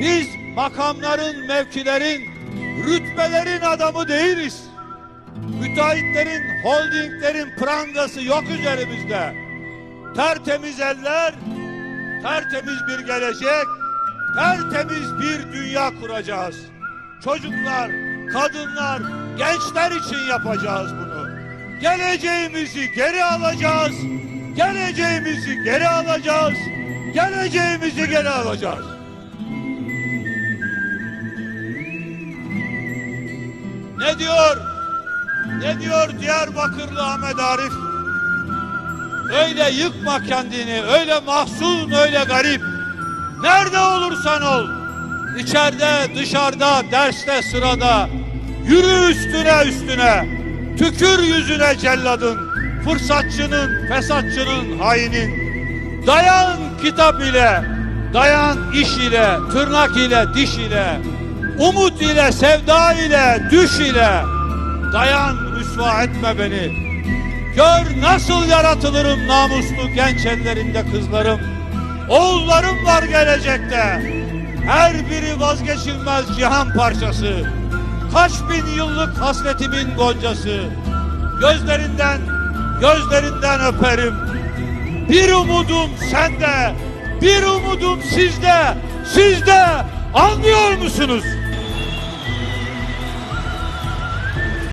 Biz makamların, mevkilerin, rütbelerin adamı değiliz. Müteahhitlerin, holdinglerin prangası yok üzerimizde. Tertemiz eller, tertemiz bir gelecek, tertemiz bir dünya kuracağız. Çocuklar, kadınlar, gençler için yapacağız bunu. Geleceğimizi geri alacağız. Geleceğimizi geri alacağız. Geleceğimizi geri alacağız. Ne diyor? Ne diyor Diyarbakırlı Ahmet Arif? Öyle yıkma kendini, öyle mahzun, öyle garip. Nerede olursan ol. İçeride, dışarıda, derste, sırada. Yürü üstüne üstüne. Tükür yüzüne celladın. Fırsatçının, fesatçının, hainin. Dayan kitap ile, dayan iş ile, tırnak ile, diş ile. Umut ile, sevda ile, düş ile. Dayan, rüsva etme beni. Gör nasıl yaratılırım namuslu genç ellerinde kızlarım. Oğullarım var gelecekte. Her biri vazgeçilmez cihan parçası. Kaç bin yıllık hasretimin goncası. Gözlerinden, gözlerinden öperim. Bir umudum sende, bir umudum sizde, sizde. Anlıyor musunuz?